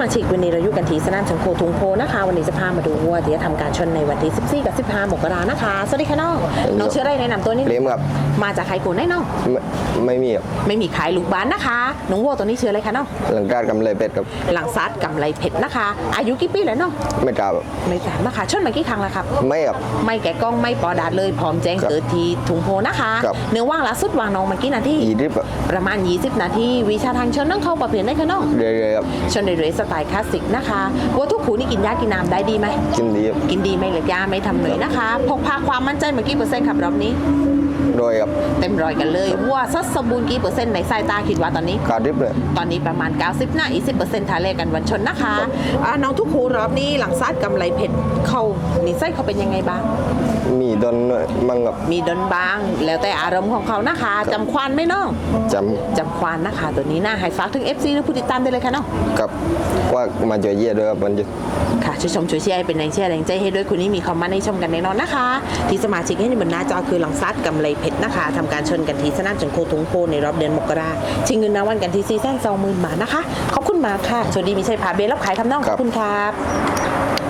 มาชิกวันนี้เราอยู่กันที่สนามชังโคทุงโพนะคะ วันนี้จะพามาดูวัวที่จะทำการชนในวันที่14กับ15มกรานะคะ สวัสดีค่ะน้องน้องชื่ออะไรแนะนำตัวนิดนึเลี้ยงงครับมาจากใครโกนได้น้องไม่ไม่มีครับไม่มีขายลูกบ้านนะคะน้องวัวตัวนี้ชื่ออะไรคะน้องหลังการกำไรเป็ดครับหลังซัดกำไรเพชรนะคะ อายุกี่ปีแล้วน้องไม่กล้าครับไม่ทราบนะคะชนมากี่ครั้งแล้วครับไม่ครับไม่แกะกล้องไม่ปอดาดเลยพร้อมแจ้งครับเกิดที่ถุงโพนะคะครับเนื้อว่างล่าสุดวางน้องมากี่นาทียีริบครับประมาณ 20 นาทีวิชาทางชนนั่งเข้าประเภทได้คะน้องเรื่อยๆครับชนในเรสสไตล์คลาสสิกนะคะวัวทุกขูนี่กินยากินน้ำได้ดีไหมกินดีครับกินดีไหมหรือยาไม่ทำหน่อยนะคะ พกพาความมั่นใจเมื่อกี่เปอร์เซ็นต์ครับรอบนี้ โดยครับเต็มร้อยกันเลยวัวสัดสมบูรณ์กี่เปอร์เซ็นต์ในสายตาคิดว่าตอนนี้ขาดริบเลย ตอนนี้ประมาณ 90 หน้าอีก10%ทาเลกันวันชนนะคะอ่าน้องทุกขูรอบนี้หลังซัดกำไรเพชรเขานิสัยเขาเป็นยังไงบ้าง มีดนมั่งครับมีดนบาง แล้วแต่อารมณ์ของเขานะคะจำควานไหมน้องจจำควานนะคะ ตัวนี้น่าให้ฝากถึง FC หรือผู้ติดตามได้เลยค่ะน้องำกับว่ามาเจอเยี่ยด้วยครับมันจะค่ะ ช่วยชมช่วยแชร์เป็นแรงเชียร์แรงใจให้ด้วยคุณนี่มีคอมเมนต์ให้ชมกันแน่นอนนะคะ ที่สมาชิกให้ในบนหน้าจอคือหลังซัดกำไรเพชรนะคะทำการชนกันที่สนามจังโคทุงโพในรอบเดือนมกราชิงเงินรางวัลกันที่ซีแซนสองหมื่นบาทนะคะขอบคุณมากค่ะสวัสดีมีชัยพาเบลรับขายทำน้องขอบคุณครับ